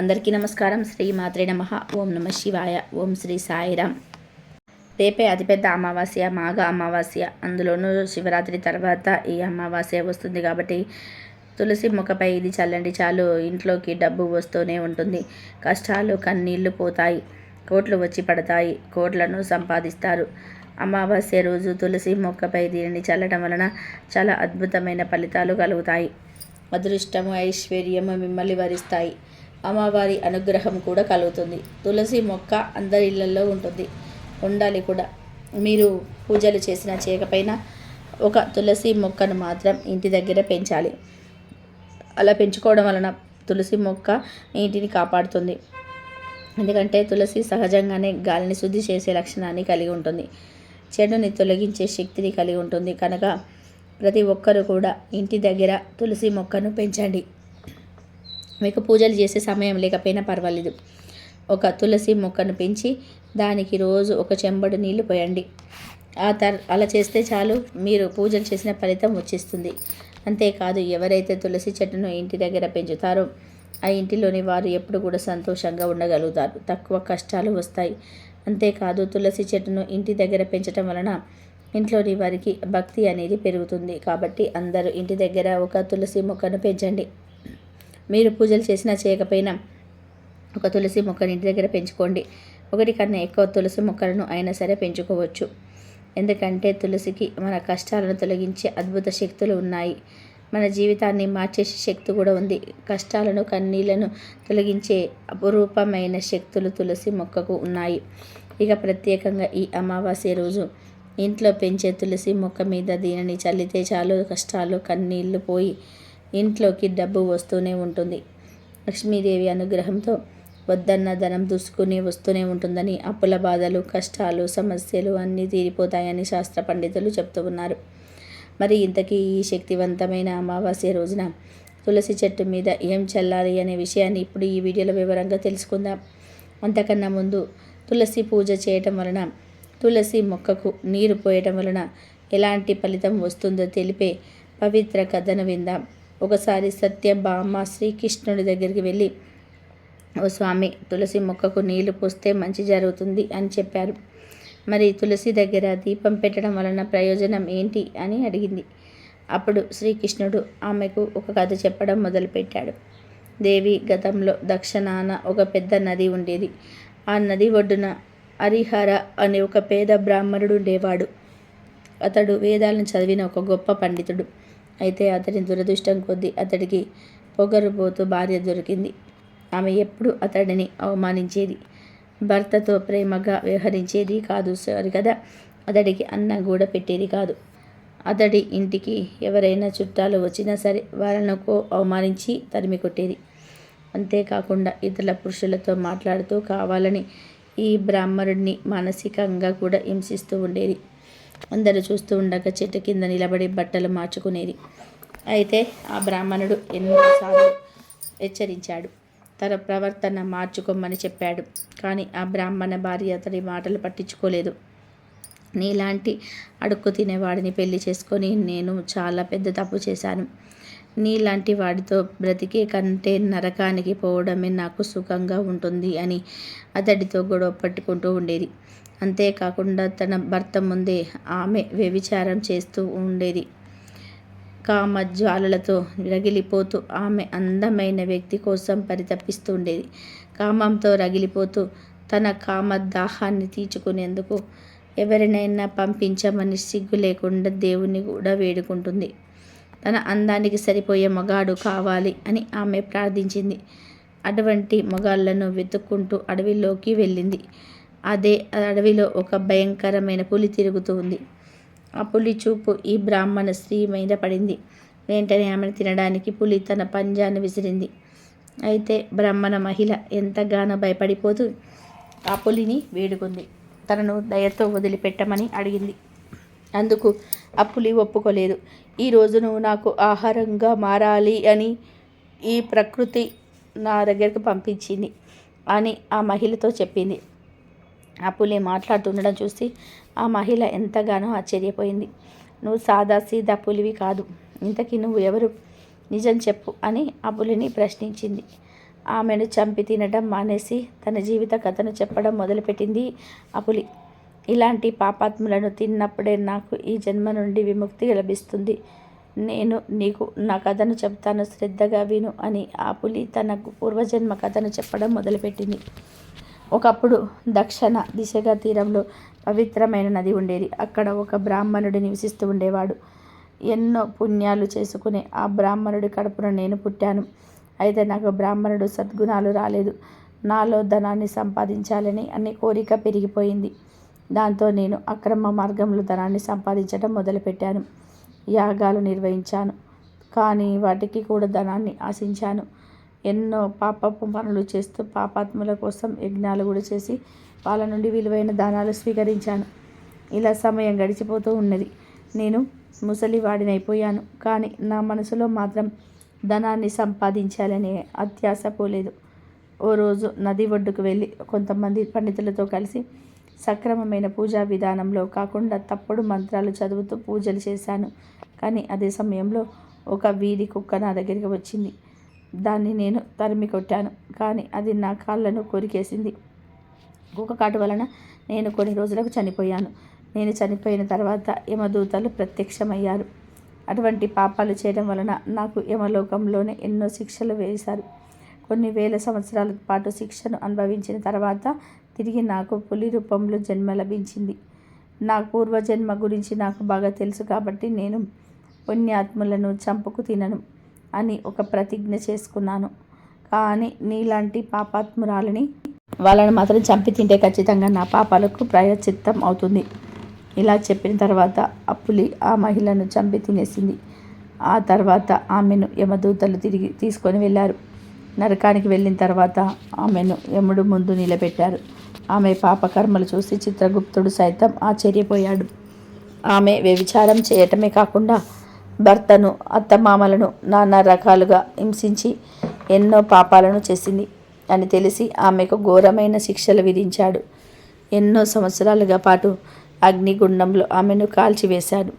అందరికీ నమస్కారం. శ్రీ మాత్రే నమ. ఓం నమ శివాయ. ఓం శ్రీ సాయిరామ్. రేపే అతిపెద్ద అమావాస్య మాఘ అమావాస్య. అందులోనూ శివరాత్రి తర్వాత ఈ అమావాస్య వస్తుంది కాబట్టి తులసి మొక్కపై ఇది చల్లండి చాలు. ఇంట్లోకి డబ్బు వస్తూనే ఉంటుంది. కష్టాలు కన్నీళ్ళు పోతాయి. కోట్లు వచ్చి పడతాయి. కోట్లను సంపాదిస్తారు. అమావాస్య రోజు తులసి మొక్కపై దీనిని చల్లడం వలన చాలా అద్భుతమైన ఫలితాలు కలుగుతాయి. అదృష్టము ఐశ్వర్యము మిమ్మల్ని వరిస్తాయి. అమ్మవారి అనుగ్రహం కూడా కలుగుతుంది. తులసి మొక్క అందరి ఇళ్ళలో ఉంటుంది. ఉండాలి కూడా. మీరు పూజలు చేసిన చేయకపోయినా ఒక తులసి మొక్కను మాత్రం ఇంటి దగ్గర పెంచాలి. అలా పెంచుకోవడం వలన తులసి మొక్క ఇంటిని కాపాడుతుంది. ఎందుకంటే తులసి సహజంగానే గాలిని శుద్ధి చేసే లక్షణాన్ని కలిగి ఉంటుంది. చెడుని తొలగించే శక్తిని కలిగి ఉంటుంది. కనుక ప్రతి ఒక్కరు కూడా ఇంటి దగ్గర తులసి మొక్కను పెంచండి. మీకు పూజలు చేసే సమయం లేకపోయినా పర్వాలేదు. ఒక తులసి మొక్కను పెంచి దానికి రోజు ఒక చెంబడు నీళ్ళు పోయండి. ఆ తర్ అలా చేస్తే చాలు మీరు పూజలు చేసిన ఫలితం వచ్చేస్తుంది. అంతేకాదు ఎవరైతే తులసి చెట్టును ఇంటి దగ్గర పెంచుతారో ఆ ఇంటిలోని వారు ఎప్పుడు కూడా సంతోషంగా ఉండగలుగుతారు. తక్కువ కష్టాలు వస్తాయి. అంతేకాదు తులసి చెట్టును ఇంటి దగ్గర పెంచడం వలన ఇంట్లోని వారికి భక్తి అనేది పెరుగుతుంది. కాబట్టి అందరూ ఇంటి దగ్గర ఒక తులసి మొక్కను పెంచండి. మీరు పూజలు చేసినా చేయకపోయినా ఒక తులసి మొక్కని ఇంటి దగ్గర పెంచుకోండి. ఒకటి కన్నా ఎక్కువ తులసి మొక్కలను అయినా సరే పెంచుకోవచ్చు. ఎందుకంటే తులసికి మన కష్టాలను తొలగించే అద్భుత శక్తులు ఉన్నాయి. మన జీవితాన్ని మార్చే శక్తి కూడా ఉంది. కష్టాలను కన్నీళ్ళను తొలగించే అపురూపమైన శక్తులు తులసి మొక్కకు ఉన్నాయి. ఇక ప్రత్యేకంగా ఈ అమావాస్య రోజు ఇంట్లో పెంచే తులసి మొక్క మీద దీనిని చల్లితే చాలు. కష్టాలు కన్నీళ్ళు పోయి ఇంట్లోకి డబ్బు వస్తూనే ఉంటుంది. లక్ష్మీదేవి అనుగ్రహంతో వద్దన్న ధనం దూసుకుని వస్తూనే ఉంటుందని అప్పుల బాధలు కష్టాలు సమస్యలు అన్నీ తీరిపోతాయని శాస్త్ర పండితులు చెప్తూ ఉన్నారు. మరి ఇంతకీ ఈ శక్తివంతమైన అమావాస్య రోజున తులసి చెట్టు మీద ఏం చల్లాలి అనే విషయాన్ని ఇప్పుడు ఈ వీడియోలో వివరంగా తెలుసుకుందాం. అంతకన్నా ముందు తులసి పూజ చేయటం వలన తులసి మొక్కకు నీరు పోయటం వలన ఎలాంటి ఫలితం వస్తుందో తెలిపే పవిత్ర కథను విందాం. ఒకసారి సత్యభామ శ్రీకృష్ణుడి దగ్గరికి వెళ్ళి ఓ స్వామి తులసి మొక్కకు నీళ్ళు పోస్తే మంచి జరుగుతుంది అని చెప్పారు. మరి తులసి దగ్గర దీపం పెట్టడం వలన ప్రయోజనం ఏంటి అని అడిగింది. అప్పుడు శ్రీకృష్ణుడు ఆమెకు ఒక కథ చెప్పడం మొదలుపెట్టాడు. దేవి గతంలో దక్షిణాన ఒక పెద్ద నది ఉండేది. ఆ నది ఒడ్డున హరిహర అనే ఒక పేద బ్రాహ్మణుడు ఉండేవాడు. అతడు వేదాలను చదివిన ఒక గొప్ప పండితుడు. అయితే అతని దురదృష్టం కొద్దీ అతడికి పొగరుపోతూ భార్య దొరికింది. ఆమె ఎప్పుడు అతడిని అవమానించేది. భర్తతో ప్రేమగా వ్యవహరించేది కాదు సరికదా అతడికి అన్నం కూడా పెట్టేది కాదు. అతడి ఇంటికి ఎవరైనా చుట్టాలు వచ్చినా సరే వాళ్ళనుకో అవమానించి తరిమి కొట్టేది. అంతేకాకుండా ఇతర పురుషులతో మాట్లాడుతూ కావాలని ఈ బ్రాహ్మణుడిని మానసికంగా కూడా హింసిస్తూ ఉండేది. అందరూ చూస్తూ ఉండగా చెట్టు కింద నిలబడి బట్టలు మార్చుకునేది. అయితే ఆ బ్రాహ్మణుడు ఎన్నోసార్లు హెచ్చరించాడు. తన ప్రవర్తన మార్చుకోమని చెప్పాడు. కానీ ఆ బ్రాహ్మణ భార్య అతడి మాటలు పట్టించుకోలేదు. నీలాంటి అడుక్కు తినేవాడిని పెళ్ళి చేసుకొని నేను చాలా పెద్ద తప్పు చేశాను. నీలాంటి వాడితో బ్రతికే కంటే నరకానికి పోవడమే నాకు సుఖంగా ఉంటుంది అని అతడితో గొడవ పట్టుకుంటూ ఉండేది. అంతేకాకుండా తన భర్త ముందే ఆమె వ్యభిచారం చేస్తూ ఉండేది. కామ జ్వాలలతో రగిలిపోతూ ఆమె అందమైన వ్యక్తి కోసం పరితపిస్తూ ఉండేది కామంతో రగిలిపోతూ తన కామ దాహాన్ని తీర్చుకునేందుకు ఎవరినైనా పంపించమని సిగ్గు లేకుండా దేవుణ్ణి కూడా వేడుకుంటుంది. తన అందానికి సరిపోయే మగాడు కావాలి అని ఆమె ప్రార్థించింది. అటువంటి మగాళ్ళను వెతుక్కుంటూ అడవిలోకి వెళ్ళింది. అదే అడవిలో ఒక భయంకరమైన పులి తిరుగుతూ ఉంది. ఆ పులి చూపు ఈ బ్రాహ్మణ స్త్రీ మీద పడింది. వెంటనే ఆమెను తినడానికి పులి తన పంజాన్ని విసిరింది. అయితే బ్రాహ్మణ మహిళ ఎంతగానో భయపడిపోతూ ఆ పులిని వేడుకుంది. తనను దయతో వదిలిపెట్టమని అడిగింది. అందుకు ఆ పులి ఒప్పుకోలేదు. ఈరోజు నువ్వు నాకు ఆహారంగా మారాలి అని ఈ ప్రకృతి నా దగ్గరకు పంపించింది అని ఆ మహిళతో చెప్పింది. ఆ పులి మాట్లాడుతుండడం చూసి ఆ మహిళ ఎంతగానో ఆశ్చర్యపోయింది. నువ్వు సాదా సీదా పులివి కాదు. ఇంతకీ నువ్వు ఎవరు? నిజం చెప్పు అని ఆ పులిని ప్రశ్నించింది. ఆమెను చంపి తినడం మానేసి తన జీవిత కథను చెప్పడం మొదలుపెట్టింది ఆ పులి ఇలాంటి పాపాత్ములను తిన్నప్పుడే నాకు ఈ జన్మ నుండి విముక్తి లభిస్తుంది. నేను నీకు నా కథను చెప్తాను శ్రద్ధగా విను అని ఆ పులి తన పూర్వజన్మ కథను చెప్పడం మొదలుపెట్టింది. ఒకప్పుడు దక్షిణ దిశగా తీరంలో పవిత్రమైన నది ఉండేది. అక్కడ ఒక బ్రాహ్మణుడు నివసిస్తూ ఉండేవాడు. ఎన్నో పుణ్యాలు చేసుకునే ఆ బ్రాహ్మణుడి కడుపున నేను పుట్టాను. అయితే నాకు బ్రాహ్మణుడు సద్గుణాలు రాలేదు. నాలో ధనాన్ని సంపాదించాలని అనే కోరిక పెరిగిపోయింది. దాంతో నేను అక్రమ మార్గంలో ధనాన్ని సంపాదించడం మొదలుపెట్టాను. యాగాలు నిర్వహించాను. కానీ వాటికి కూడా ధనాన్ని ఆశించాను. ఎన్నో పాపపు పనులు చేస్తూ పాపాత్ముల కోసం యజ్ఞాలు కూడా చేసి వాళ్ళ నుండి విలువైన దానాలు స్వీకరించాను. ఇలా సమయం గడిచిపోతూ ఉన్నది. నేను ముసలివాడినైపోయాను కానీ నా మనసులో మాత్రం ధనాన్ని సంపాదించాలనే అత్యాశ పోలేదు. ఓ రోజు నది ఒడ్డుకు వెళ్ళి కొంతమంది పండితులతో కలిసి సక్రమమైన పూజా విధానంలో కాకుండా తప్పుడు మంత్రాలు చదువుతూ పూజలు చేశాను. కానీ అదే సమయంలో ఒక వీధి కుక్క నా దగ్గరికి వచ్చింది. దాన్ని నేను తరిమి కొట్టాను. కానీ అది నా కాళ్ళను కొరికేసింది. కుక్క కాటు వలన నేను కొన్ని రోజులకు చనిపోయాను. నేను చనిపోయిన తర్వాత యమదూతలు ప్రత్యక్షమయ్యారు. అటువంటి పాపాలు చేయడం వలన నాకు యమలోకంలోనే ఎన్నో శిక్షలు వేశారు. కొన్ని వేల సంవత్సరాల పాటు శిక్షను అనుభవించిన తర్వాత తిరిగి నాకు పులి రూపంలో జన్మ లభించింది. నా పూర్వజన్మ గురించి నాకు బాగా తెలుసు కాబట్టి నేను పుణ్యాత్ములను చంపుకు తినను. అని ఒక ప్రతిజ్ఞ చేసుకున్నాను. కానీ నీలాంటి పాపాత్మురాలని వాళ్ళని మాత్రం చంపి తింటే ఖచ్చితంగా నా పాపాలకు ప్రాయచిత్తం అవుతుంది. ఇలా చెప్పిన తర్వాత అప్పులి ఆ మహిళను చంపి తినేసింది. ఆ తర్వాత ఆమెను యమదూతలు తిరిగి తీసుకొని వెళ్ళారు. నరకానికి వెళ్ళిన తర్వాత ఆమెను యముడు ముందు నిలబెట్టారు. ఆమె పాపకర్మలు చూసి చిత్రగుప్తుడు సైతం ఆశ్చర్యపోయాడు. ఆమె వ్యభిచారం చేయటమే కాకుండా భర్తను అత్తమామలను నానా రకాలుగా హింసించి ఎన్నో పాపాలను చేసింది అని తెలిసి ఆమెకు ఘోరమైన శిక్షలు విధించాడు. ఎన్నో సంవత్సరాలుగా పాటు అగ్నిగుండంలో ఆమెను కాల్చివేశాడు.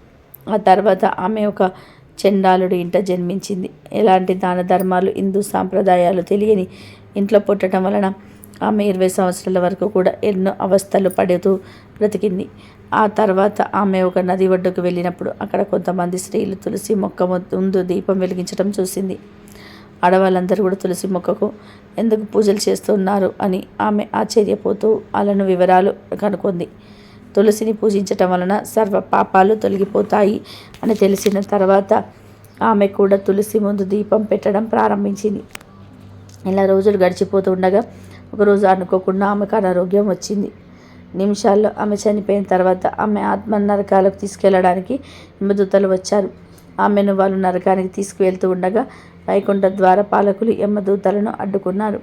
ఆ తర్వాత ఆమె ఒక చండాలుడి ఇంట జన్మించింది. ఎలాంటి దాన ధర్మాలు హిందూ సాంప్రదాయాలు తెలియని ఇంట్లో పుట్టడం వలన ఆమె ఇరవై సంవత్సరాల వరకు కూడా ఎన్నో అవస్థలు పడుతూ బ్రతికింది. ఆ తర్వాత ఆమె ఒక నది ఒడ్డుకు వెళ్ళినప్పుడు అక్కడ కొంతమంది స్త్రీలు తులసి మొక్క ముందు దీపం వెలిగించడం చూసింది. ఆడవాళ్ళందరూ కూడా తులసి మొక్కకు ఎందుకు పూజలు చేస్తున్నారు అని ఆమె ఆశ్చర్యపోతూ వాళ్ళను వివరాలు కనుక్కుంది. తులసిని పూజించటం వలన సర్వ పాపాలు తొలగిపోతాయి అని తెలిసిన తర్వాత ఆమె కూడా తులసి ముందు దీపం పెట్టడం ప్రారంభించింది. ఇలా రోజులు గడిచిపోతుండగా ఒకరోజు అనుకోకుండా ఆమెకు అనారోగ్యం వచ్చింది. నిమిషాల్లో ఆమె చనిపోయిన తర్వాత ఆమె ఆత్మ నరకాలకు తీసుకెళ్ళడానికి యమదూతలు వచ్చారు. ఆమెను వాళ్ళు నరకానికి తీసుకువెళ్తూ ఉండగా వైకుంఠ ద్వార పాలకులు యమదూతలను అడ్డుకున్నారు.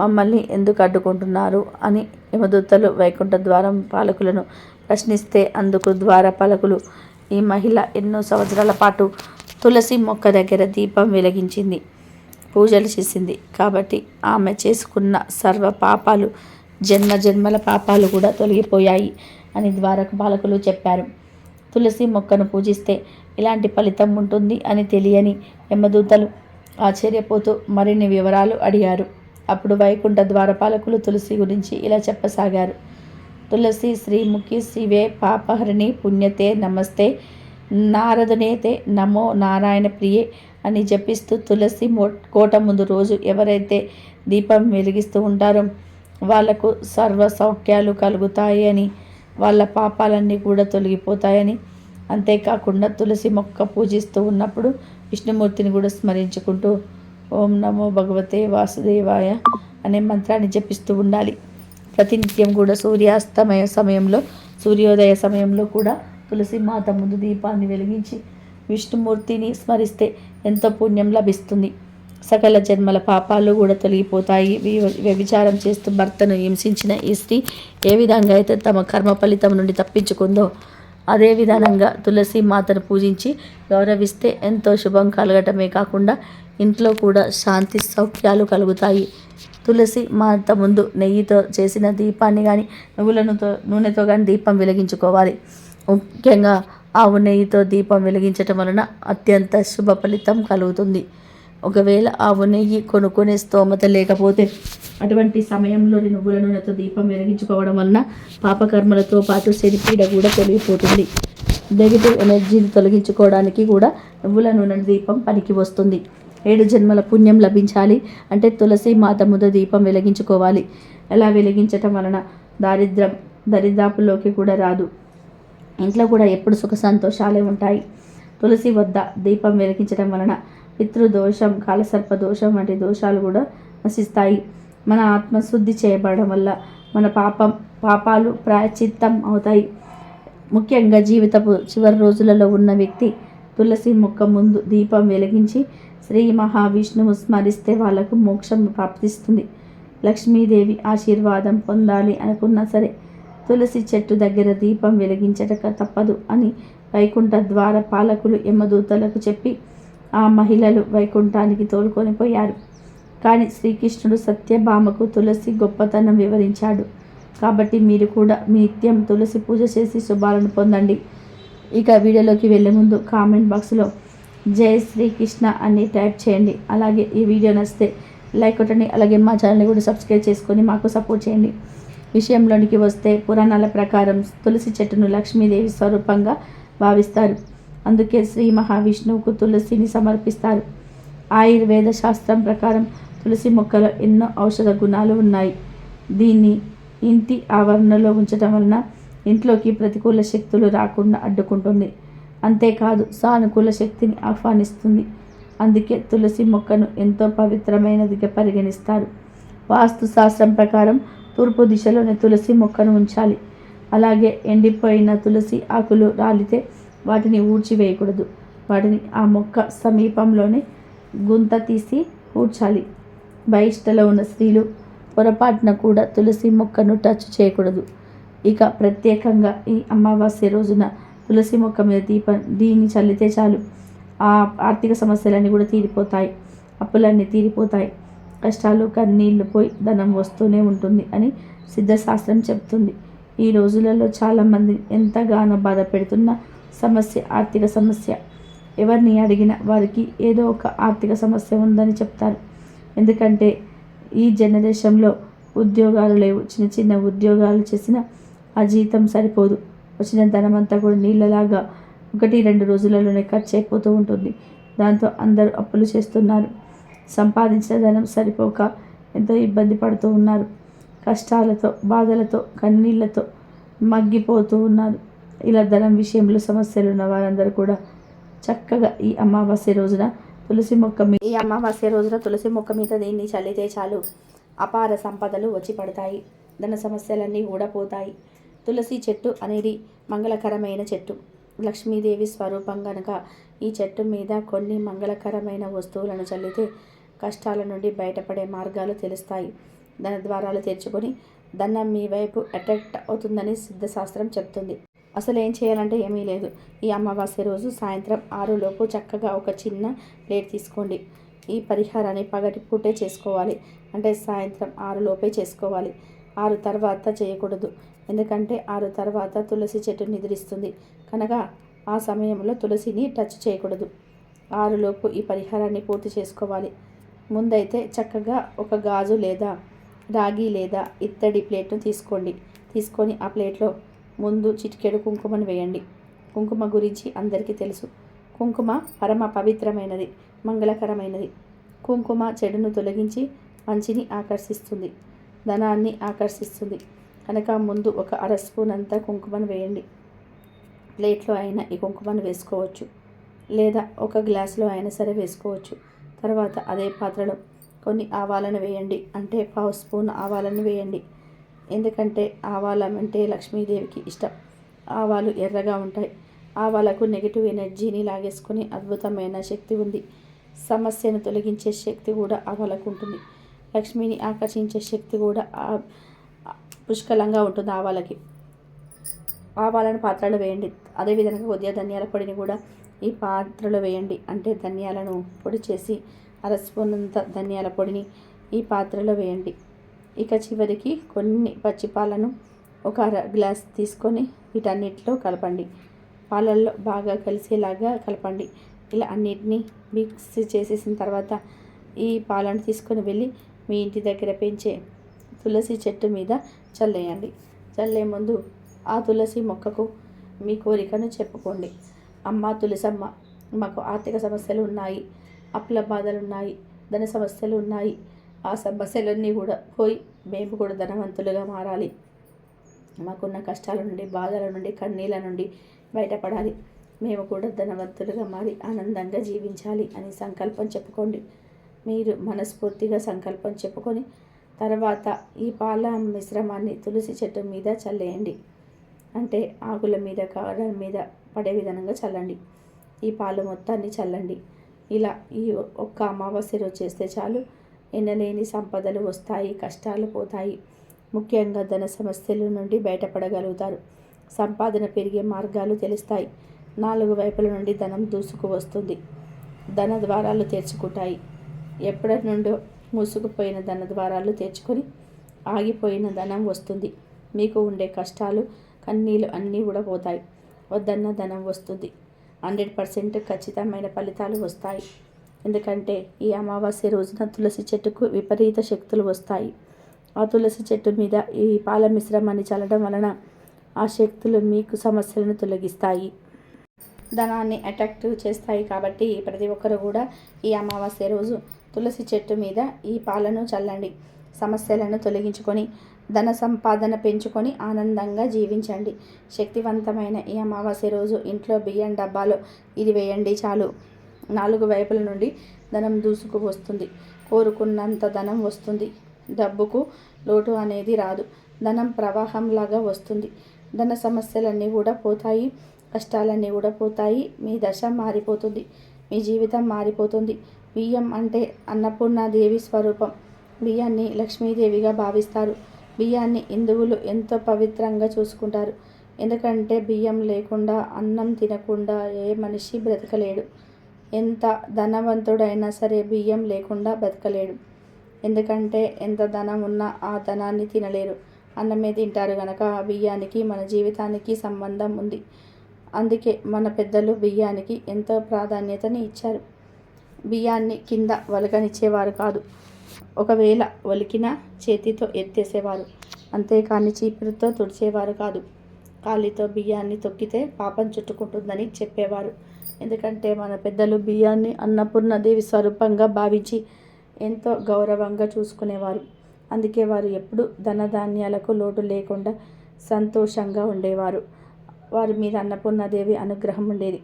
మమ్మల్ని ఎందుకు అడ్డుకుంటున్నారు? అని యమదూతలు వైకుంఠ ద్వారం పాలకులను ప్రశ్నిస్తే అందుకు ద్వార పాలకులు ఈ మహిళ ఎన్నో సంవత్సరాల పాటు తులసి మొక్క దగ్గర దీపం వెలిగించింది పూజలు చేసింది. కాబట్టి ఆమె చేసుకున్న సర్వ పాపాలు జన్మ జన్మల పాపాలు కూడా తొలగిపోయాయి అని ద్వారక పాలకులు చెప్పారు. తులసి మొక్కను పూజిస్తే ఇలాంటి ఫలితం ఉంటుంది అని తెలియని యమదూతలు ఆశ్చర్యపోతూ మరిన్ని వివరాలు అడిగారు. అప్పుడు వైకుంఠ ద్వారపాలకులు తులసి గురించి ఇలా చెప్పసాగారు. తులసి శ్రీముఖి శివే పాపహరిణి పుణ్యతే నమస్తే నారదునేతే నమో నారాయణ ప్రియే అని జపిస్తూ తులసి మో కోట ముందు రోజు ఎవరైతే దీపం వెలిగిస్తూ ఉంటారో వాళ్ళకు సర్వ సౌఖ్యాలు కలుగుతాయి అని వాళ్ళ పాపాలన్నీ కూడా తొలగిపోతాయని. అంతేకాకుండా తులసి మొక్క పూజిస్తూ ఉన్నప్పుడు విష్ణుమూర్తిని కూడా స్మరించుకుంటూ ఓం నమో భగవతే వాసుదేవాయ అనే మంత్రాన్ని జపిస్తూ ఉండాలి. ప్రతినిత్యం కూడా సూర్యాస్తమయ సమయంలో సూర్యోదయ సమయంలో కూడా తులసి మాత ముందు దీపాన్ని వెలిగించి విష్ణుమూర్తిని స్మరిస్తే ఎంతో పుణ్యం లభిస్తుంది. సకల జన్మల పాపాలు కూడా తొలగిపోతాయి. వ్యభిచారం చేస్తూ భర్తను హింసించిన ఈ స్త్రీ ఏ విధంగా అయితే తమ కర్మ ఫలితం నుండి తప్పించుకుందో అదే విధానంగా తులసి మాతను పూజించి గౌరవిస్తే ఎంతో శుభం కలగటమే కాకుండా ఇంట్లో కూడా శాంతి సౌఖ్యాలు కలుగుతాయి. తులసి మాత ముందు నెయ్యితో చేసిన దీపాన్ని కానీ నువ్వులనుతో నూనెతో కానీ దీపం వెలిగించుకోవాలి. ముఖ్యంగా ఆవు నెయ్యితో దీపం వెలిగించటం వలన అత్యంత శుభ ఫలితం కలుగుతుంది. ఒకవేళ ఆవు నెయ్యి కొనుక్కునే స్తోమత లేకపోతే అటువంటి సమయంలో నువ్వుల నూనెతో దీపం వెలిగించుకోవడం వలన పాపకర్మలతో పాటు శనిపీడ కూడా తొలగిపోతుంది. నెగిటివ్ ఎనర్జీని తొలగించుకోవడానికి కూడా నువ్వుల నూనె దీపం పనికి వస్తుంది. ఏడు జన్మల పుణ్యం లభించాలి అంటే తులసి మాత ముద దీపం వెలిగించుకోవాలి. ఎలా వెలిగించటం వలన దారిద్రం దరిదాపులోకి కూడా రాదు. ఇంట్లో కూడా ఎప్పుడు సుఖ సంతోషాలే ఉంటాయి. తులసి వద్ద దీపం వెలిగించడం వలన పితృదోషం కాలసర్ప దోషం వంటి దోషాలు కూడా నశిస్తాయి. మన ఆత్మశుద్ధి చేయబడడం వల్ల మన పాపం పాపాలు ప్రాయచిత్తం అవుతాయి. ముఖ్యంగా జీవితపు చివరి రోజులలో ఉన్న వ్యక్తి తులసి మొక్క ముందు దీపం వెలిగించి శ్రీ మహావిష్ణువు స్మరిస్తే వాళ్ళకు మోక్షం ప్రాప్తిస్తుంది. లక్ష్మీదేవి ఆశీర్వాదం పొందాలి అనుకున్నా సరే తులసి చెట్టు దగ్గర దీపం వెలిగించటక తప్పదు అని వైకుంఠ ద్వార పాలకులు యమదూతలకు చెప్పి ఆ మహిళలు వైకుంఠానికి తోలుకొని పోయారు. కానీ శ్రీకృష్ణుడు సత్యభామకు తులసి గొప్పతనం వివరించాడు. కాబట్టి మీరు కూడా మీ నిత్యం తులసి పూజ చేసి శుభాలను పొందండి. ఇక వీడియోలోకి వెళ్ళే ముందు కామెంట్ బాక్స్లో జై శ్రీకృష్ణ అని టైప్ చేయండి. అలాగే ఈ వీడియో నచ్చితే లైక్ కొట్టండి. అలాగే మా ఛానల్ని కూడా సబ్స్క్రైబ్ చేసుకొని మాకు సపోర్ట్ చేయండి. విషయంలోనికి వస్తే పురాణాల ప్రకారం తులసి చెట్టును లక్ష్మీదేవి స్వరూపంగా భావిస్తారు. అందుకే శ్రీ మహావిష్ణువుకు తులసిని సమర్పిస్తారు. ఆయుర్వేద శాస్త్రం ప్రకారం తులసి మొక్కలో ఎన్నో ఔషధ గుణాలు ఉన్నాయి. దీన్ని ఇంటి ఆవరణలో ఉంచడం వలన ఇంట్లోకి ప్రతికూల శక్తులు రాకుండా అడ్డుకుంటుంది. అంతేకాదు సానుకూల శక్తిని ఆహ్వానిస్తుంది. అందుకే తులసి మొక్కను ఎంతో పవిత్రమైనదిగా పరిగణిస్తారు. వాస్తు శాస్త్రం ప్రకారం తూర్పు దిశలోనే తులసి మొక్కను ఉంచాలి. అలాగే ఎండిపోయిన తులసి ఆకులు రాలితే వాటిని ఊడ్చివేయకూడదు. వాటిని ఆ మొక్క సమీపంలోనే గుంత తీసి ఊడ్చాలి. బహిష్టలో ఉన్న స్త్రీలు పొరపాటున కూడా తులసి మొక్కను టచ్ చేయకూడదు. ఇక ప్రత్యేకంగా ఈ అమావాస్య రోజున తులసి మొక్క మీద దీపం దీన్ని చల్లితే చాలు. ఆ ఆర్థిక సమస్యలన్నీ కూడా తీరిపోతాయి. అప్పులన్నీ తీరిపోతాయి. కష్టాలు కన్నీళ్ళు పోయి ధనం వస్తూనే ఉంటుంది అని సిద్ధశాస్త్రం చెప్తుంది. ఈ రోజులలో చాలామంది ఎంతగానో బాధ పెడుతున్నా సమస్య ఆర్థిక సమస్య. ఎవరిని అడిగినా వారికి ఏదో ఒక ఆర్థిక సమస్య ఉందని చెప్తారు. ఎందుకంటే ఈ జనరేషన్లో ఉద్యోగాలు లేవు. చిన్న చిన్న ఉద్యోగాలు చేసిన ఆ జీతం సరిపోదు. వచ్చిన ధనం అంతా కూడా నీళ్ళలాగా ఒకటి రెండు రోజులలోనే ఖర్చు అయిపోతూ ఉంటుంది. దాంతో అందరూ అప్పులు చేస్తున్నారు. సంపాదించిన ధనం సరిపోక ఎంతో ఇబ్బంది పడుతూ ఉన్నారు. కష్టాలతో బాధలతో కన్నీళ్ళతో మగ్గిపోతూ ఉన్నారు. ఇలా ధనం విషయంలో సమస్యలు ఉన్న వారందరూ కూడా చక్కగా ఈ అమావాస్య రోజున తులసి మొక్క మీద ఈ అమావాస్య రోజున తులసి మొక్క మీద దీన్ని చల్లితే చాలు. అపార సంపదలు వచ్చి పడతాయి. ధన సమస్యలన్నీ కూడా పోతాయి తులసి చెట్టు అనేది మంగళకరమైన చెట్టు. లక్ష్మీదేవి స్వరూపం గనక ఈ చెట్టు మీద కొన్ని మంగళకరమైన వస్తువులను చల్లితే కష్టాల నుండి బయటపడే మార్గాలు తెలుస్తాయి. ధన ద్వారాలు తెరుచుకొని ధనం మీ వైపు అట్రాక్ట్ అవుతుందని సిద్ధశాస్త్రం చెప్తుంది. అసలు ఏం చేయాలంటే ఏమీ లేదు. ఈ అమావాస్య రోజు సాయంత్రం ఆరులోపు చక్కగా ఒక చిన్న ప్లేట్ తీసుకోండి. ఈ పరిహారాన్ని పగటి పూటే చేసుకోవాలి. అంటే సాయంత్రం ఆరులోపే చేసుకోవాలి. ఆరు తర్వాత చేయకూడదు. ఎందుకంటే ఆరు తర్వాత తులసి చెట్టు నిద్రిస్తుంది. కనుక ఆ సమయంలో తులసిని టచ్ చేయకూడదు. ఆరులోపు ఈ పరిహారాన్ని పూర్తి చేసుకోవాలి. ముందైతే చక్కగా ఒక గాజు లేదా రాగి లేదా ఇత్తడి ప్లేట్ను తీసుకోండి. తీసుకొని ఆ ప్లేట్లో ముందు చిటికెడు కుంకుమను వేయండి. కుంకుమ గురించి అందరికీ తెలుసు. కుంకుమ పరమ పవిత్రమైనది మంగళకరమైనది. కుంకుమ చెడును తొలగించి మంచిని ఆకర్షిస్తుంది ధనాన్ని ఆకర్షిస్తుంది. కనుక ముందు ఒక అర స్పూన్ అంతా కుంకుమను వేయండి. ప్లేట్లో అయినా ఈ కుంకుమను వేసుకోవచ్చు. లేదా ఒక గ్లాసులో అయినా సరే వేసుకోవచ్చు. తర్వాత అదే పాత్రలో కొన్ని ఆవాలను వేయండి. అంటే పావు స్పూన్ ఆవాలను వేయండి. ఎందుకంటే ఆవాలం అంటే లక్ష్మీదేవికి ఇష్టం. ఆవాలు ఎర్రగా ఉంటాయి. ఆవాలకు నెగిటివ్ ఎనర్జీని లాగేసుకొని అద్భుతమైన శక్తి ఉంది. సమస్యను తొలగించే శక్తి కూడా ఆవాలకు ఉంటుంది. లక్ష్మిని ఆకర్షించే శక్తి కూడా పుష్కలంగా ఉంటుంది ఆవాలకి. ఆవాలను పాత్రలో వేయండి. అదేవిధంగా కొద్దిగా ధనియాల పొడిని కూడా ఈ పాత్రలో వేయండి. అంటే ధనియాలను పొడి చేసి అర స్పూన్ అంత ధనియాల పొడిని ఈ పాత్రలో వేయండి. ఇక చివరికి కొన్ని పచ్చిపాలను ఒక అర గ్లాస్ తీసుకొని వీటన్నిటిలో కలపండి. పాలల్లో బాగా కలిసేలాగా కలపండి. ఇలా అన్నిటినీ మిక్స్ చేసేసిన తర్వాత ఈ పాలను తీసుకొని వెళ్ళి మీ ఇంటి దగ్గర పెంచే తులసి చెట్టు మీద చల్లేయండి. చల్లే ముందు ఆ తులసి మొక్కకు మీ కోరికను చెప్పుకోండి. అమ్మ తులసమ్మ మాకు ఆర్థిక సమస్యలు ఉన్నాయి అప్పుల బాధలు ఉన్నాయి ధన సమస్యలు ఉన్నాయి ఆ సమస్యలన్నీ కూడా పోయి మేము కూడా ధనవంతులుగా మారాలి. మాకున్న కష్టాల నుండి బాధల నుండి కన్నీళ్ళ నుండి బయటపడాలి. మేము కూడా ధనవంతులుగా మారి ఆనందంగా జీవించాలి అని సంకల్పం చెప్పుకోండి. మీరు మనస్ఫూర్తిగా సంకల్పం చెప్పుకొని తర్వాత ఈ పాల మిశ్రమాన్ని తులసి చెట్టు మీద చల్లేయండి. అంటే ఆకుల మీద కాడల మీద పడే విధంగా చల్లండి. ఈ పాలు మొత్తాన్ని చల్లండి. ఇలా ఈ ఒక్క అమావాస్య రోజు చేస్తే చాలు. ఎనలేని సంపదలు వస్తాయి కష్టాలు పోతాయి. ముఖ్యంగా ధన సమస్యల నుండి బయటపడగలుగుతారు. సంపాదన పెరిగే మార్గాలు తెలుస్తాయి. నాలుగు వైపుల నుండి ధనం దూసుకు వస్తుంది. ధన ద్వారాలు తెరుచుకుంటాయి. ఎప్పటి నుండో మూసుకుపోయిన ధన ద్వారాలు తెరుచుకొని ఆగిపోయిన ధనం వస్తుంది. మీకు ఉండే కష్టాలు కన్నీళ్ళు అన్నీ కూడా పోతాయి వద్దన్న ధనం వస్తుంది. హండ్రెడ్ పర్సెంట్ ఖచ్చితమైన ఫలితాలు వస్తాయి. ఎందుకంటే ఈ అమావాస్య రోజున తులసి చెట్టుకు విపరీత శక్తులు వస్తాయి. ఆ తులసి చెట్టు మీద ఈ పాల మిశ్రమాన్ని చల్లడం వలన ఆ శక్తులు మీకు సమస్యలను తొలగిస్తాయి. ధనాన్ని అట్రాక్టివ్ చేస్తాయి కాబట్టి ప్రతి ఒక్కరు కూడా ఈ అమావాస్య రోజు తులసి చెట్టు మీద ఈ పాలను చల్లండి. సమస్యలను తొలగించుకొని ధన సంపాదన పెంచుకొని ఆనందంగా జీవించండి. శక్తివంతమైన ఈ అమావాస్య రోజు ఇంట్లో బియ్యం డబ్బాలో ఇది వేయండి చాలు. నాలుగు వైపుల నుండి ధనం దూసుకు వస్తుంది. కోరుకున్నంత ధనం వస్తుంది. డబ్బుకు లోటు అనేది రాదు. ధనం ప్రవాహంలాగా వస్తుంది. ధన సమస్యలన్నీ కూడా పోతాయి. కష్టాలన్నీ కూడా పోతాయి. మీ దశ మారిపోతుంది. మీ జీవితం మారిపోతుంది. బియ్యం అంటే అన్నపూర్ణాదేవి స్వరూపం. బియ్యాన్ని లక్ష్మీదేవిగా భావిస్తారు. బియ్యాన్ని హిందువులు ఎంతో పవిత్రంగా చూసుకుంటారు. ఎందుకంటే బియ్యం లేకుండా అన్నం తినకుండా ఏ మనిషి బ్రతకలేడు. ఎంత ధనవంతుడైనా సరే బియ్యం లేకుండా బతకలేడు. ఎందుకంటే ఎంత ధనం ఉన్నా ఆ ధనాన్ని తినలేరు. అన్నమే తింటారు కనుక ఆ బియ్యానికి మన జీవితానికి సంబంధం ఉంది. అందుకే మన పెద్దలు బియ్యానికి ఎంతో ప్రాధాన్యతని ఇచ్చారు. బియ్యాన్ని కింద వలకనిచ్చేవారు కాదు. ఒకవేళ వలికిన చేతితో ఎత్తేసేవారు. అంతేకాని చీపురుతో తుడిచేవారు కాదు. కాలితో బియ్యాన్ని తొక్కితే పాపం చుట్టుకుంటుందని చెప్పేవారు. ఎందుకంటే మన పెద్దలు బియ్యాన్ని అన్నపూర్ణదేవి స్వరూపంగా భావించి ఎంతో గౌరవంగా చూసుకునేవారు. అందుకే వారు ఎప్పుడు ధనధాన్యాలకు లోటు లేకుండా సంతోషంగా ఉండేవారు. వారి మీద అన్నపూర్ణదేవి అనుగ్రహం ఉండేది.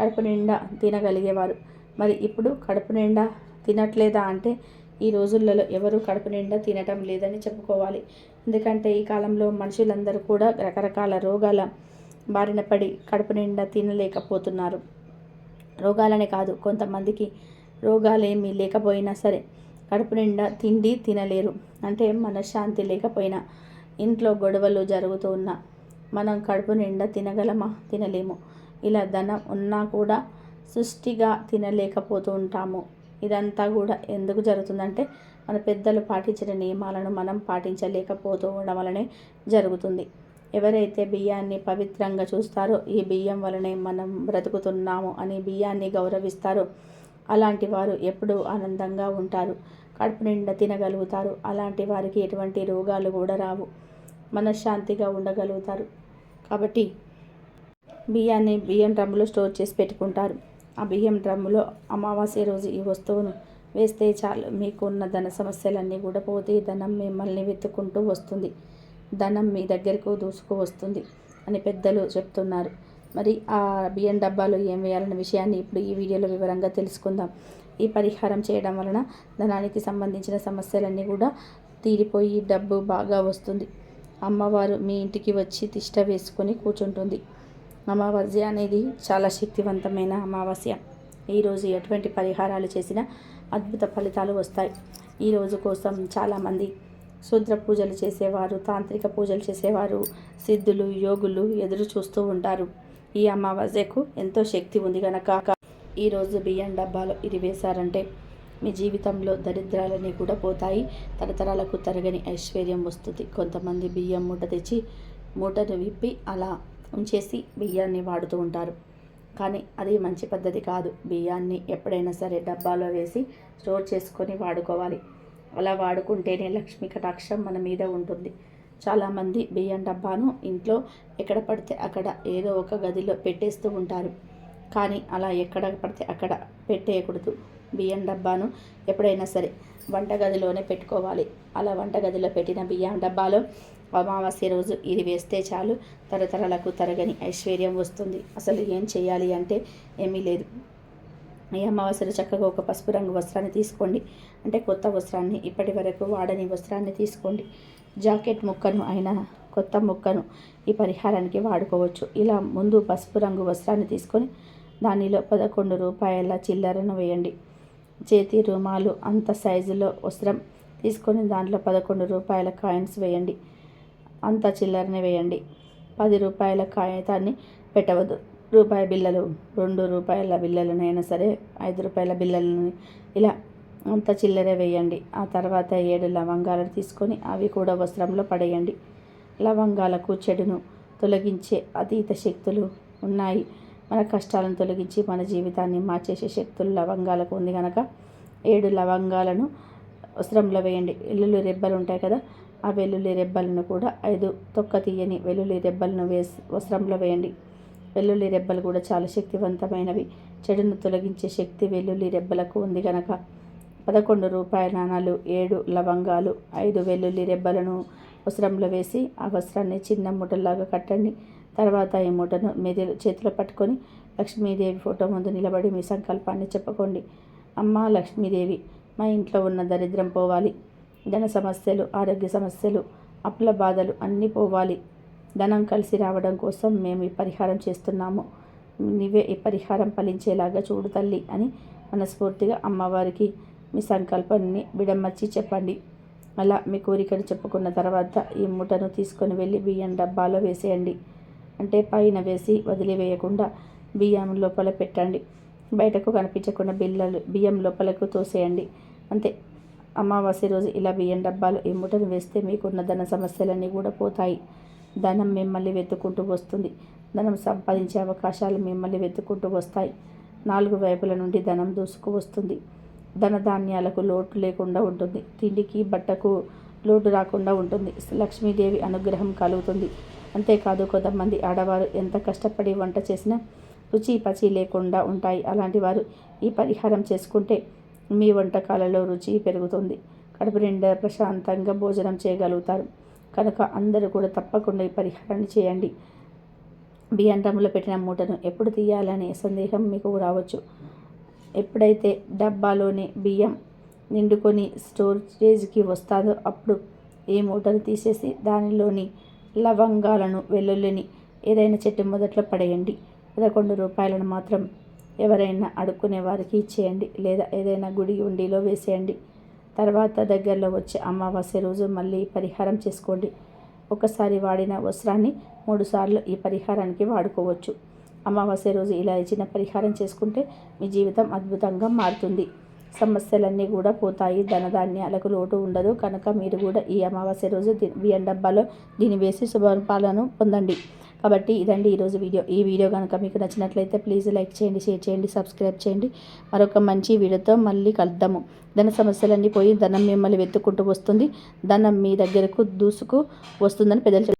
కడుపు నిండా తినగలిగేవారు. మరి ఇప్పుడు కడుపు నిండా తినట్లేదా అంటే ఈ రోజులలో ఎవరు కడుపు నిండా తినటం లేదని చెప్పుకోవాలి. ఎందుకంటే ఈ కాలంలో మనుషులందరూ కూడా రకరకాల రోగాల బారిన పడి కడుపు నిండా తినలేకపోతున్నారు. రోగాలనే కాదు కొంతమందికి రోగాలేమీ లేకపోయినా సరే కడుపు నిండా తిండి తినలేరు. అంటే మనశ్శాంతి లేకపోయినా ఇంట్లో గొడవలు జరుగుతూ ఉన్నా మనం కడుపు నిండా తినగలమా? తినలేము. ఇలా ధనం ఉన్నా కూడా సృష్టిగా తినలేకపోతూ ఉంటాము. ఇదంతా కూడా ఎందుకు జరుగుతుందంటే మన పెద్దలు పాటించిన నియమాలను మనం పాటించలేకపోతూ ఉండడం వలనే జరుగుతుంది. ఎవరైతే బియ్యాన్ని పవిత్రంగా చూస్తారో ఈ బియ్యం వలనే మనం బ్రతుకుతున్నాము అని బియ్యాన్ని గౌరవిస్తారో. అలాంటి వారు ఎప్పుడూ ఆనందంగా ఉంటారు. కడుపు నిండా తినగలుగుతారు. అలాంటి వారికి ఎటువంటి రోగాలు కూడా రావు. మనశ్శాంతిగా ఉండగలుగుతారు. కాబట్టి బియ్యాన్ని బియ్యం డ్రమ్ములో స్టోర్ చేసి పెట్టుకుంటారు. ఆ బియ్యం డ్రమ్ములో అమావాస్య రోజు ఈ వస్తువును వేస్తే చాలు. మీకున్న ధన సమస్యలన్నీ కూడా పోతే ధనం మిమ్మల్ని వెతుక్కుంటూ వస్తుంది. ధనం మీ దగ్గరకు దూసుకు వస్తుంది అని పెద్దలు చెప్తున్నారు. మరి ఆ బియ్యం డబ్బాలు ఏం వేయాలన్న విషయాన్ని ఇప్పుడు ఈ వీడియోలో వివరంగా తెలుసుకుందాం. ఈ పరిహారం చేయడం వలన ధనానికి సంబంధించిన సమస్యలన్నీ కూడా తీరిపోయి డబ్బు బాగా వస్తుంది. అమ్మవారు మీ ఇంటికి వచ్చి తిష్ట వేసుకొని కూర్చుంటుంది. అమావాస్య అనేది చాలా శక్తివంతమైన అమావాస్య. ఈరోజు ఎటువంటి పరిహారాలు చేసినా అద్భుత ఫలితాలు వస్తాయి. ఈరోజు కోసం చాలామంది శూద్ర పూజలు చేసేవారు తాంత్రిక పూజలు చేసేవారు సిద్ధులు యోగులు ఎదురు చూస్తూ ఉంటారు. ఈ అమావాస్యకు ఎంతో శక్తి ఉంది గనక. ఈరోజు బియ్యం డబ్బాలో ఇది వేశారంటే మీ జీవితంలో దరిద్రాలన్నీ కూడా పోతాయి. తరతరాలకు తరగని ఐశ్వర్యం వస్తుంది. కొంతమంది బియ్యం మూట తెచ్చి మూటను విప్పి అలా ఉంచేసి బియ్యాన్ని వాడుతూ ఉంటారు. కానీ అది మంచి పద్ధతి కాదు. బియ్యాన్ని ఎప్పుడైనా సరే డబ్బాలో వేసి స్టోర్ చేసుకొని వాడుకోవాలి. అలా వాడుకుంటేనే లక్ష్మీ కటాక్షం మన మీద ఉంటుంది. చాలామంది బియ్యం డబ్బాను ఇంట్లో ఎక్కడ పడితే అక్కడ ఏదో ఒక గదిలో పెట్టేస్తూ ఉంటారు. కానీ అలా ఎక్కడ పడితే అక్కడ పెట్టేయకూడదు. బియ్యం డబ్బాను ఎప్పుడైనా సరే వంటగదిలోనే పెట్టుకోవాలి. అలా వంటగదిలో పెట్టిన బియ్యం డబ్బాలో అమావాస్య రోజు ఇది వేస్తే చాలు. తరతరాలకు తరగని ఐశ్వర్యం వస్తుంది. అసలు ఏం చేయాలి అంటే ఏమీ లేదు. ఈ అమావాస్యలో చక్కగా ఒక పసుపు రంగు వస్త్రాన్ని తీసుకోండి. అంటే కొత్త వస్త్రాన్ని ఇప్పటి వరకు వాడని వస్త్రాన్ని తీసుకోండి. జాకెట్ ముక్కను అయినా కొత్త ముక్కను ఈ పరిహారానికి వాడుకోవచ్చు. ఇలా ముందు పసుపు రంగు వస్త్రాన్ని తీసుకొని దానిలో పదకొండు రూపాయల చిల్లరను వేయండి. చేతి రుమాలు అంత సైజులో వస్త్రం తీసుకొని దాంట్లో పదకొండు రూపాయల కాయిన్స్ వేయండి. అంత చిల్లరని వేయండి. పది రూపాయల కాగితాన్ని పెట్టవద్దు. రూపాయి బిల్లలు రెండు రూపాయల బిల్లలనైనా సరే ఐదు రూపాయల బిల్లలని ఇలా అంత చిల్లర వేయండి. ఆ తర్వాత ఏడు లవంగాలను తీసుకొని అవి కూడా వస్త్రంలో పడేయండి. లవంగాలకు చెడును తొలగించే అతీత శక్తులు ఉన్నాయి. మన కష్టాలను తొలగించి మన జీవితాన్ని మార్చేసే శక్తులు లవంగాలకు ఉంది కనుక ఏడు లవంగాలను వస్త్రంలో వేయండి. వెల్లుల్లి రెబ్బలు ఉంటాయి కదా ఆ వెల్లుల్లి రెబ్బలను కూడా ఐదు తొక్క తీయని వెల్లుల్లి రెబ్బలను వేసి వస్త్రంలో వేయండి. వెల్లుల్లి రెబ్బలు కూడా చాలా శక్తివంతమైనవి. చెడును తొలగించే శక్తి వెల్లుల్లి రెబ్బలకు ఉంది కనుక పదకొండు రూపాయల నాణాలు ఏడు లవంగాలు ఐదు వెల్లుల్లి రెబ్బలను వస్త్రంలో వేసి ఆ వస్త్రాన్ని చిన్న మూటలాగా కట్టండి. తర్వాత ఈ మూటను మీ చేతిలో పట్టుకొని లక్ష్మీదేవి ఫోటో ముందు నిలబడి మీ సంకల్పాన్ని చెప్పుకోండి. అమ్మ లక్ష్మీదేవి మా ఇంట్లో ఉన్న దరిద్రం పోవాలి. ధన సమస్యలు ఆరోగ్య సమస్యలు అప్పుల బాధలు అన్నీ పోవాలి. ధనం కలిసి రావడం కోసం మేము ఈ పరిహారం చేస్తున్నాము. నీవే ఈ పరిహారం ఫలించేలాగా చూడు తల్లి అని మనస్ఫూర్తిగా అమ్మవారికి మీ సంకల్పాన్ని విడమర్చి చెప్పండి. అలా మీ కోరికను చెప్పుకున్న తర్వాత ఈ మూటను తీసుకొని వెళ్ళి బియ్యం డబ్బాలో వేసేయండి. అంటే పైన వేసి వదిలివేయకుండా బియ్యం లోపల పెట్టండి. బయటకు కనిపించకుండా బిల్లలు బియ్యం లోపలకు తోసేయండి. అంతే. అమావాస్య రోజు ఇలా బియ్యం డబ్బాలు ఈ మూటను వేస్తే మీకున్న ధన సమస్యలన్నీ కూడా పోతాయి. ధనం మిమ్మల్ని వెతుక్కుంటూ వస్తుంది. ధనం సంపాదించే అవకాశాలు మిమ్మల్ని వెతుక్కుంటూ వస్తాయి. నాలుగు వైపుల నుండి ధనం దూసుకు వస్తుంది. ధనధాన్యాలకు లోటు లేకుండా ఉంటుంది. తిండికి బట్టకు లోటు రాకుండా ఉంటుంది. లక్ష్మీదేవి అనుగ్రహం కలుగుతుంది. అంతేకాదు కొంతమంది ఆడవారు ఎంత కష్టపడి వంట చేసినా రుచి పచి లేకుండా ఉంటాయి. అలాంటి వారు ఈ పరిహారం చేసుకుంటే మీ వంటకాలలో రుచి పెరుగుతుంది. కడుపు నిండా ప్రశాంతంగా భోజనం చేయగలుగుతారు. కనుక అందరూ కూడా తప్పకుండా ఈ పరిహారాన్ని చేయండి. బియ్యం డ్రమ్ములో పెట్టిన మూటను ఎప్పుడు తీయాలనే సందేహం మీకు రావచ్చు. ఎప్పుడైతే డబ్బాలోని బియ్యం నిండుకొని స్టోరేజ్కి వస్తుందో అప్పుడు ఈ మూటను తీసేసి దానిలోని లవంగాలను వెల్లుల్లిని ఏదైనా చెట్టు మొదట్లో పడేయండి. పదకొండు రూపాయలను మాత్రం ఎవరైనా అడుక్కునే వారికి ఇచ్చేయండి లేదా ఏదైనా గుడి ఉండిలో వేసేయండి. తర్వాత దగ్గరలో వచ్చే అమావాస్య రోజు మళ్ళీ పరిహారం చేసుకోండి. ఒకసారి వాడిన వస్త్రాన్ని మూడుసార్లు ఈ పరిహారానికి వాడుకోవచ్చు. అమావాస్య రోజు ఇలా ఇచ్చిన పరిహారం చేసుకుంటే మీ జీవితం అద్భుతంగా మారుతుంది. సమస్యలన్నీ కూడా పోతాయి. ధనధాన్యాలకు లోటు ఉండదు. కనుక మీరు కూడా ఈ అమావాస్య రోజు బియ్యం డబ్బాలో దీన్ని వేసి శుభపాలను పొందండి. కాబట్టి ఇదండి ఈరోజు వీడియో. ఈ వీడియో కనుక మీకు నచ్చినట్లయితే ప్లీజ్ లైక్ చేయండి షేర్ చేయండి సబ్స్క్రైబ్ చేయండి. మరొక మంచి వీడియోతో మళ్ళీ కలుద్దాము. ధన సమస్యలన్నీ పోయి ధనం మిమ్మల్ని వెతుక్కుంటూ వస్తుంది. ధనం మీ దగ్గరకు దూసుకు వస్తుందని పెద్దలు